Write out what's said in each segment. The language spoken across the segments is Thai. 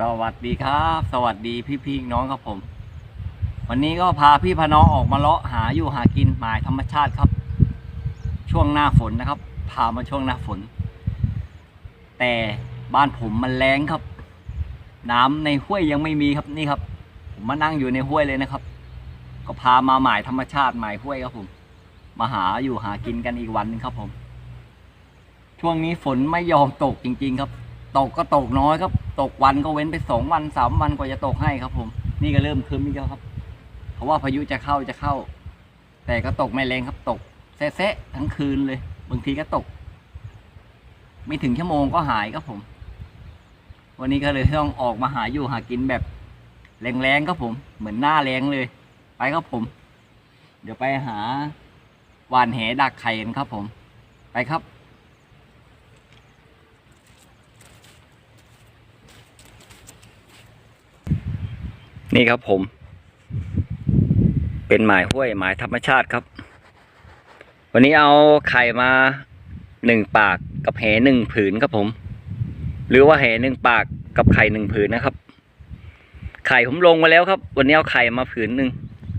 สวัสดีครับ สวัสดีพี่พี่น้องครับผม วันนี้ก็พาพี่พน้องออกมาเลาะหาอยู่หากินหมายธรรมชาติครับ ช่วงหน้าฝนนะครับ พามาช่วงหน้าฝน แต่บ้านผมมันแรงครับ น้ำในห้วยยังไม่มีครับนี่ครับ ผมมานั่งอยู่ในห้วยเลยนะครับ ก็พามาหมายธรรมชาติหมายห้วยครับผม มาหาอยู่หากินกันอีกวันหนึงครับผม ช่วงนี้ฝนไม่ยอมตกจริง ๆ ครับ ตกก็ตกน้อยครับ ตกวันก็เว้นไปสองวันสามวันกว่าจะตกให้ครับ ผม นี่ก็เริ่มคืมอีกแล้วครับ เพราะว่าพายุจะเข้าจะเข้า แต่ก็ตกไม่แรงครับ ตกแซะๆทั้งคืนเลย บางทีก็ตก ไม่ถึงชั่วโมงก็หายครับผม วันนี้ก็เลยต้องออกมาหาอยู่หากินแบบแรงๆครับผม เหมือนหน้าแรงเลย ไปครับผม เดี๋ยวไปหาหวานแหดักไข่กันครับผม ไปครับ นี่ครับผม เป็นหมายห้วยหมายธรรมชาติครับ วันนี้เอาไข่มาหนึ่งปากกับแหหนึ่งผืนครับผม หรือว่าแหหนึ่งปากกับไข่หนึ่งผืนนะครับ ไข่ผมลงมาแล้วครับ วันนี้เอาไข่มาผืนหนึ่ง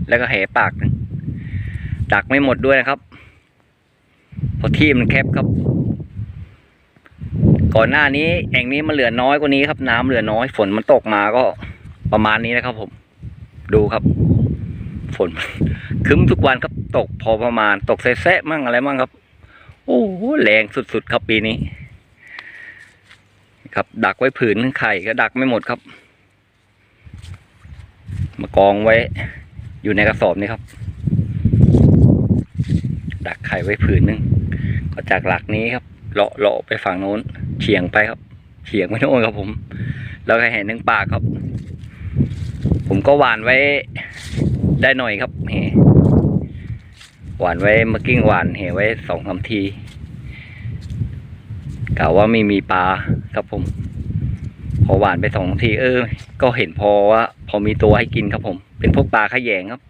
แล้วก็แหปากหนึ่งดักไม่หมดด้วยนะครับเพราะที่มันแคบครับ ก่อนหน้านี้แอ่งนี้มันเหลือน้อยกว่านี้ครับ น้ำเหลือน้อยฝนมันตกมาก็ ประมาณนี้นะครับผม ดูครับ ฝนคึ้มทุกวันครับตกพอประมาณ ตกแซะๆมั่งอะไรมั่งครับ โอ้โหแรงสุดๆครับปีนี้ ครับ ดักไว้ผืนไข่ก็ดักไม่หมดครับ มากองไว้ อยู่ในกระสอบนี่ครับ ดักไข่ไว้ผืนนึงก็จากหลักนี้ครับเลาะเลาะไปฝั่งโน้นเฉียงไปครับเฉียงไปโน้นครับผม แล้วก็เห็นหนึ่งปากครับ ผมก็หวานไว้ได้หน่อยครับเฮหวานไว้มื่อกี้งหวานเหไว้สองสาทีกล่าวว่าไม่มีปลาครับผม พอหวานไปสองทีเออ ก็เห็นพอว่า พอมีตัวให้กินครับผม เป็นพวกปลาขยงครับ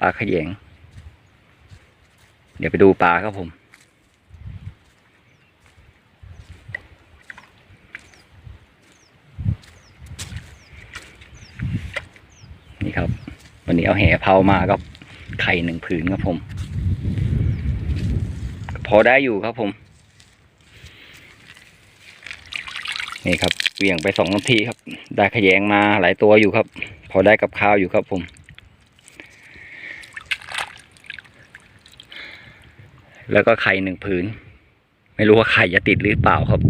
ปลาขยง เดี๋ยวไปดูปลาครับผม ครับ วันนี้เอาแห่เผามาครับ ไข่หนึ่งผืนครับผม พอได้อยู่ครับผม นี่ครับเหวี่ยงไปสองนาทีครับ ได้ขยงมาหลายตัวอยู่ครับ พอได้กับข้าวอยู่ครับผมแล้วก็ไข่หนึ่งผืน ไม่รู้ว่าไข่จะติดหรือเปล่าครับ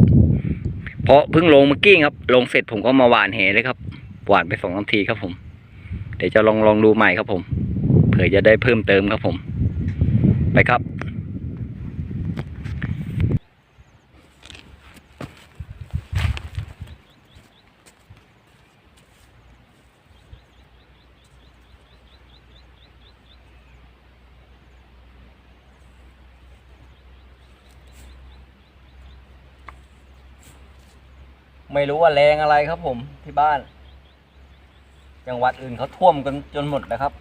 เพราะเพิ่งลงเมื่อกี้ครับ ลงเสร็จผมก็มาหวานแหเลยครับ หวานไปสองนาทีครับผม เดี๋ยวจะลองลองดูใหม่ครับผม เผื่อจะได้เพิ่มเติมครับผม ไปครับ ไม่รู้ว่าแรงอะไรครับผมที่บ้าน จังหวัดอื่นเขาท่วมกันจนหมดนะครับ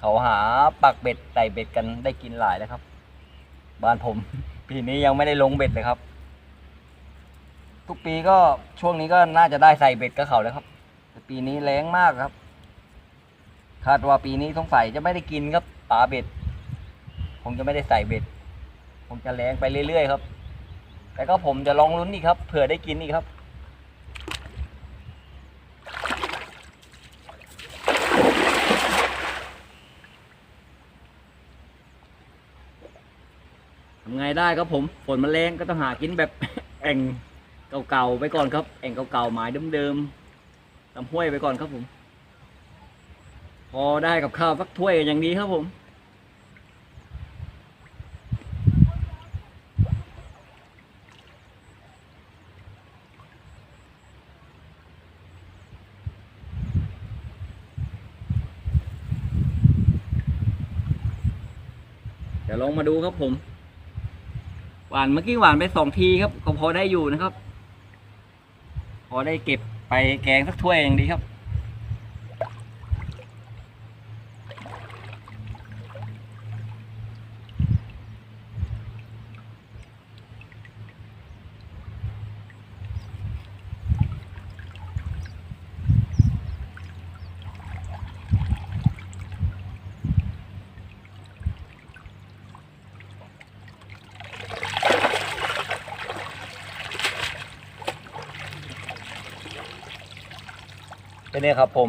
เขาหาปักเบ็ดใส่เบ็ดกันได้กินหลายแล้วครับ บ้านผมปีนี้ยังไม่ได้ลงเบ็ดเลยครับ ทุกปีก็ช่วงนี้ก็น่าจะได้ใส่เบ็ดกับเขาแล้วครับ แต่ปีนี้แรงมากครับ คาดว่าปีนี้สงสัยจะไม่ได้กินครับปลาเบ็ดคงจะไม่ได้ใส่เบ็ดคงจะแรงไปเรื่อยๆครับ แต่ก็ผมจะลองลุ้นอีกครับเผื่อได้กินอีกครับ ไงได้ครับผมฝนมันแรงก็ต้องหากินแบบ แอ่งเก่าๆไปก่อนครับแอ่งเก่าๆหมายเดิมๆลำห้วยไปก่อนครับผม พอได้กับข้าวสักถ้วยอย่างนี้ครับผมเดี๋ยวลองมาดูครับผม หวานเมื่อกี้หวานไปสองทีครับก็พอได้อยู่นะครับ พอได้เก็บไปแกงสักถ้วยอย่างดีครับ เนี่ยครับ ผม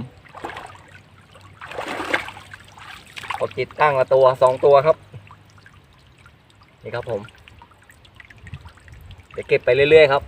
กดติดตั้งละตัวสองตัวครับ นี่ครับผม เดี๋ยวเก็บไปเรื่อยๆครับ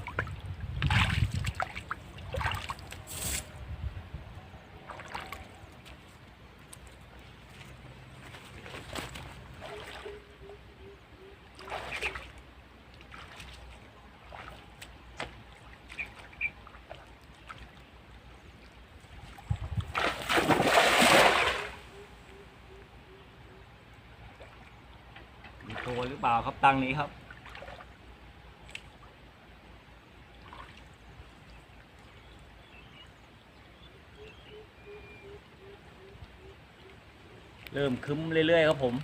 หรือเปล่าครับตังนี้ครับ เริ่มคึ้มเรื่อยๆครับผม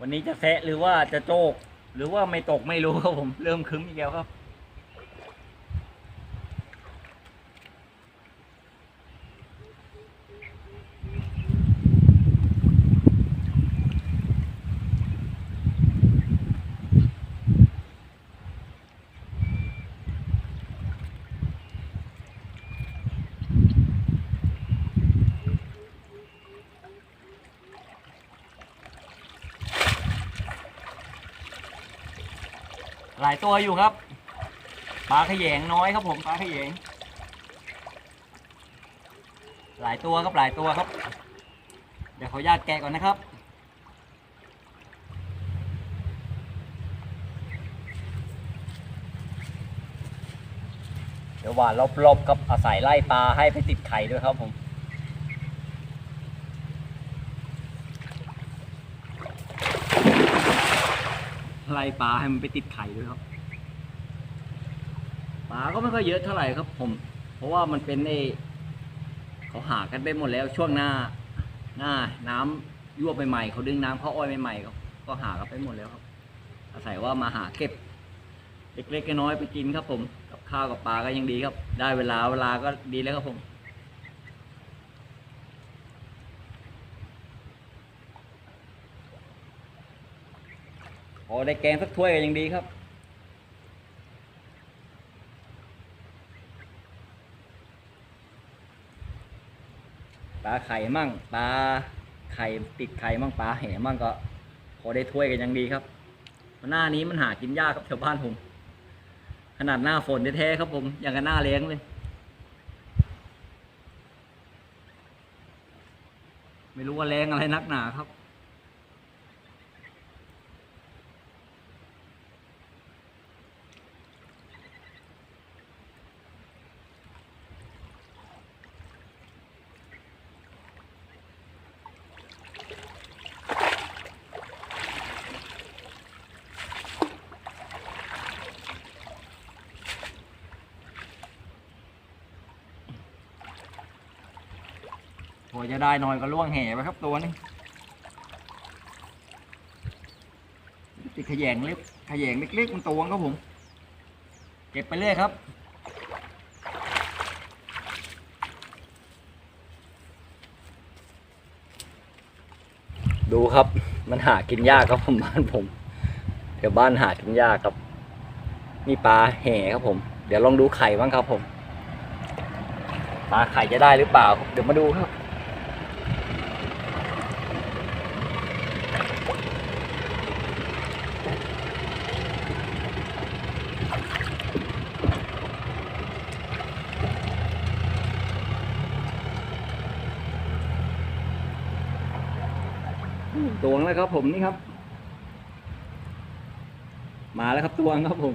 วันนี้จะแซะหรือว่าจะโจก หรือว่าไม่ตกไม่รู้ครับผม เริ่มคึ้มอีกแล้วครับายตัวอยู่ครับปลาขยงน้อยครับผมปลาขยง หลายตัวครับหลายตัวครับ เดี๋ยวขออนุญาตแกะก่อนนะครับเดี๋ยวหวานรอบๆครับอาศัยไล่ปลาให้ไปติดไข่ด้วยครับผม ไล่ปลาให้มันไปติดไข่ด้วยครับปลาก็ไม่ค่อยเยอะเท่าไหร่ครับ ผม เพราะว่ามันเป็นไอเขาหากันไปหมดแล้วช่วงหน้า หน้าน้ำยวบใหม่ๆเขาดึงน้ำเขาอ้อยใหม่ๆครับก็หากันไปหมดแล้วครับ อาศัยว่ามาหาเก็บเล็กๆน้อยๆไปกินครับ ผม กับข้าวกับปลาก็ยังดีครับ ได้เวลาเวลาก็ดีแล้วครับผม พอได้แกงสักถ้วยก็ยังดีครับ ปลาไข่มั่งปลาไข่ติดไข่มั่งปลาแห่มั่งก็พอได้ถ้วยกันยังดีครับหน้านี้มันหากินยากครับชาวบ้านผม ขนาดหน้าฝนแท้ๆครับผมย่างกับหน้าแล้งเลยไม่รู้ว่าแรงอะไรนักหนาครับ จะได้หน่อยก็ล่วงแห่ไปครับตัวนึงติดขยงเล็กขยงเล็กๆมันตัวครับผม เก็บไปเรื่อยครับดูครับ มันหากินยากครับผมบ้านผมเดี๋ยวบ้านหากินยากครับนี่ปลาแห่ครับผม เดี๋ยวลองดูไข่บ้างครับผม ปลาไข่จะได้หรือเปล่า เดี๋ยวมาดูครับ ตวงแล้วครับผมนี่ครับ มาแล้วครับตวงครับผม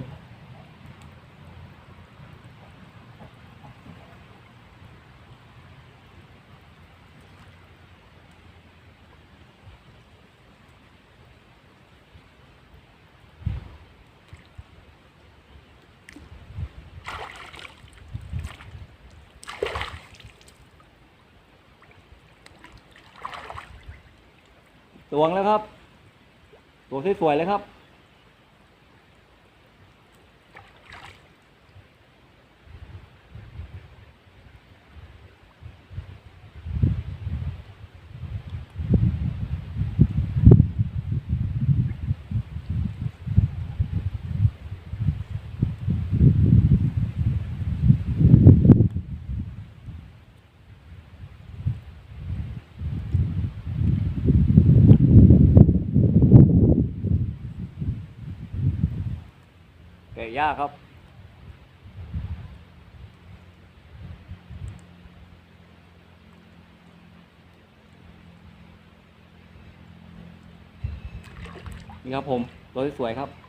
ตวงแล้วครับตัวสวยๆเลยครับ น กยากครับ นี่ครับผมตัวสวยครับ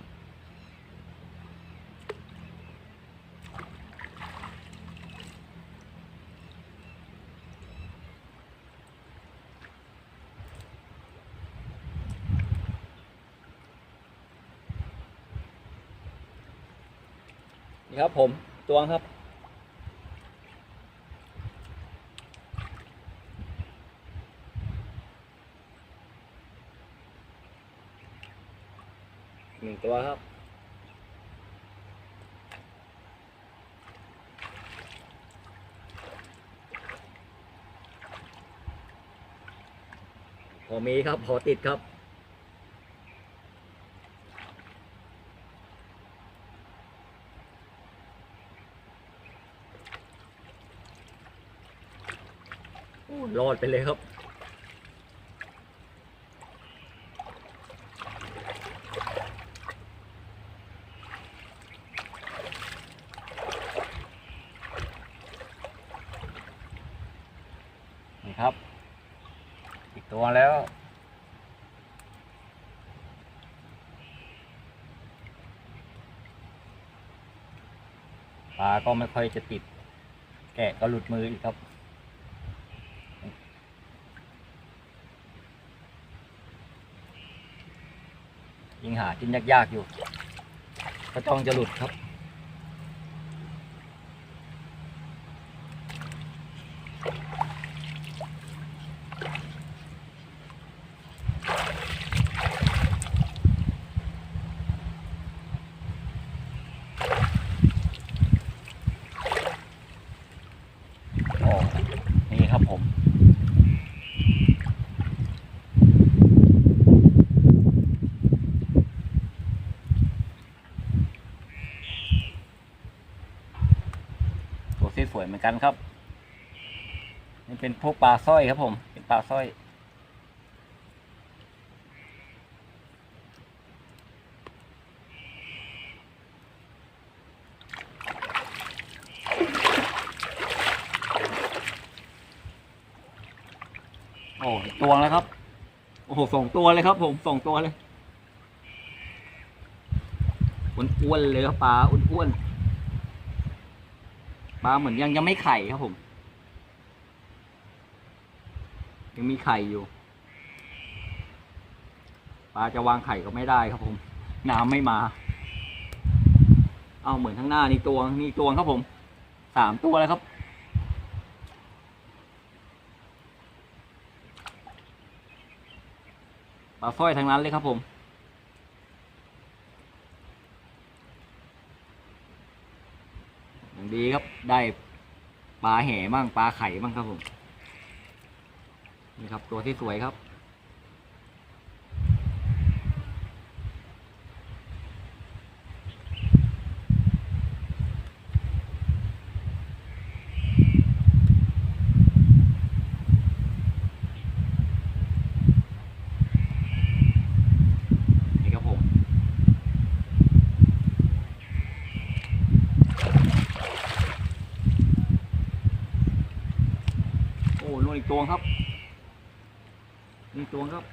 ครับผมตัวครับ หนึ่งตัวครับ พอมีครับ พอติดครับ รอดไปเลยครับ นี่ครับ อีกตัวแล้วปลาก็ไม่ค่อยจะติด แกะก็หลุดมืออีกครับ ยิงหาจิ้นยากๆอยู่ก็จ้องจะหลุดครับ โอ้นี่ครับผม ตัวสวยๆเหมื อนกันครับ นี่เป็นพวกปลาสร้อยครับผม เป็นปลาสร้อย โอ้อีกตัวแล้วครับ โอ้โหสองตัวเลยครับผมสองตัวเลยอ้วนๆเลยครับปลาอ้วนๆ ลาเหมือนยังยังไม่ไข่ครับผม ยังมีไข่อยู่ ปลาจะวางไข่ก็ไม่ได้ครับผม น้ำไม่มา เอาเหมือนข้างหน้านี่ตัวนี่ตัวครับผมสามตัวแล้วครับปลาสร้อยทั้งนั้นเลยครับผม อย่าง ดีครับได้ปลาแห่บ้างปลาไข่บ้างครับผมนี่ครับตัวที่สวยครับ นี่ครับผม โอ้นู่นอีก ตัวครับนี่ตัวครับ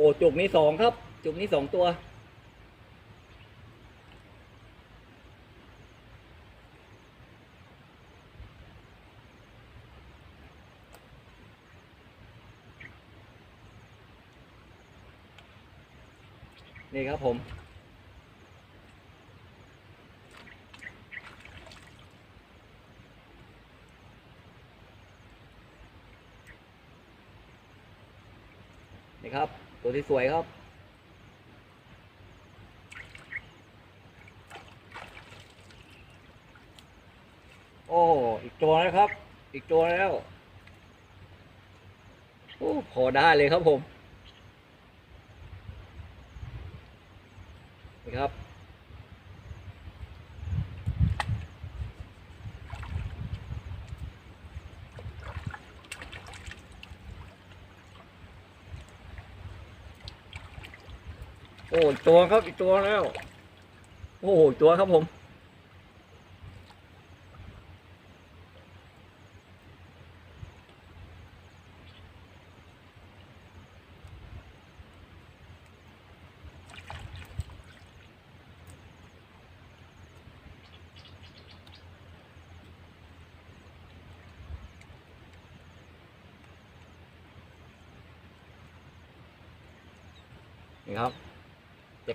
โอ้จุกนี้สองครับ จุกนี้สองตัว นี่ครับผมนี่ครับ ตัวที่สวยครับ โอ้ อีกตัวแล้วครับ อีกตัวแล้ว โอ้ พอได้เลยครับผม โอ้ตัวครับอีกตัวแล้ว โอ้ตัวครับผม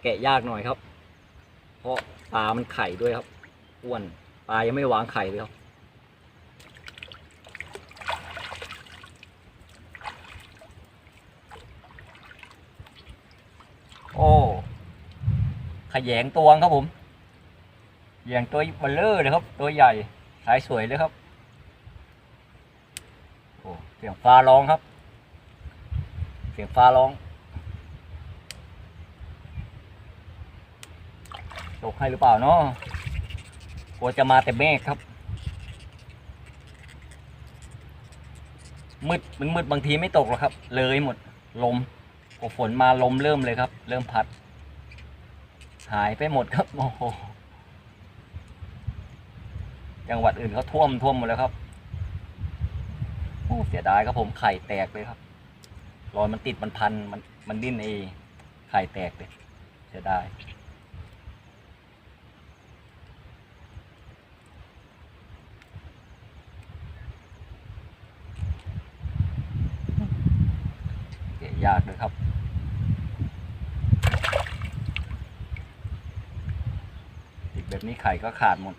แกะยากหน่อยครับ เพราะปลามันไข่ด้วยครับอ้วนปลายังไม่วางไข่เลยครับโอ้ขยงตัวครับผมแยงตัวเบลเลอร์เลยครับ ตัวใหญ่สายสวยเลยครับโอ้เสียงฟ้าร้องครับ เสียงฟ้าร้อง ตกให้หรือเปล่าเนาะกลัวจะมาแต่เมฆครับ มืดมันมืดบางทีไม่ตกหรอกครับ เลยหมดลมพอฝนมาลมเริ่มเลยครับ เริ่มพัด หายไปหมดครับโอ้โหจังหวัดอื่นเขาท่วมท่วมหมดแล้วครับโอ้เสียดายครับผมไข่แตกเลยครับรอยมันติดมันพันมันมันดิ้นเองไข่แตกเลยเสียดาย ยากเลยครับติดแบบนี้ไข่ก็ขาดหมด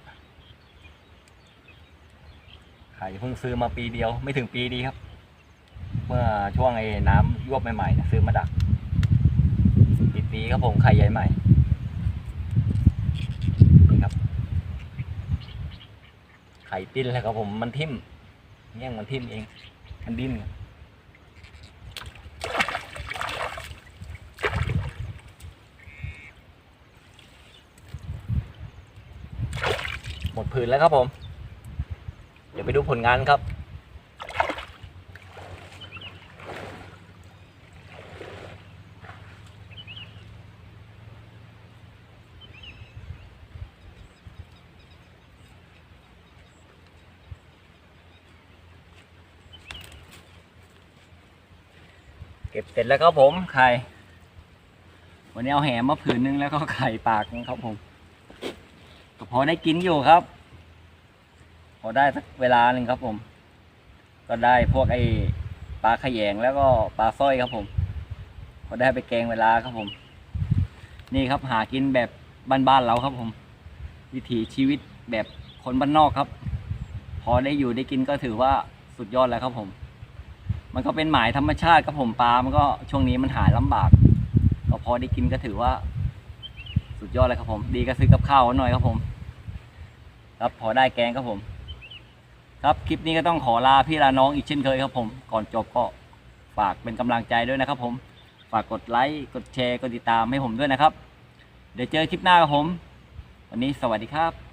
ไข่เพิ่งซื้อมาปีเดียว ไม่ถึงปีดีครับ เมื่อช่วงไอ้น้ำยวบใหม่ๆซื้อมาดักปิดปีครับผมไข่ใหญ่ใหม่นี่ครับ ไข่ปิ้นแล้วครับผมมันทิ่มแง่งมันทิ่มเอง มันดิ้น ผืนแล้วครับผม เดี๋ยวไปดูผลงานครับ เก็บเสร็จแล้วครับผม ไข่ วันนี้เอาแหมาผืนนึงแล้วก็ไข่ปากนึงครับผมก็พอได้กินอยู่ครับ อได้สักเวลาหนึ่งครับผม ก็ได้พวกไอ้ปลาขยงแล้วก็ปลาสร้อยครับผม ก็ได้ไปแกงเวลาครับผม นี่ครับหากินแบบบ้านๆเราครับผม วิถีชีวิตแบบคนบ้านนอกครับ พอได้อยู่ได้กินก็ถือว่าสุดยอดแล้วครับผม มันก็เป็นหมายธรรมชาติครับผมปลา มันก็ช่วงนี้มันหาลำบาก ก็พอได้กินก็ถือว่า สุดยอดเลยครับผม ดีก็ซื้อกับข้าวหน่อยครับผม รับพอได้แกงครับผม ครับคลิปนี้ก็ต้องขอลาพี่ลาน้องอีกเช่นเคยครับผม ก่อนจบก็ฝากเป็นกำลังใจด้วยนะครับผม ฝากกดไลค์กดแชร์กดติดตามให้ผมด้วยนะครับ เดี๋ยวเจอคลิปหน้าครับผม วันนี้สวัสดีครับ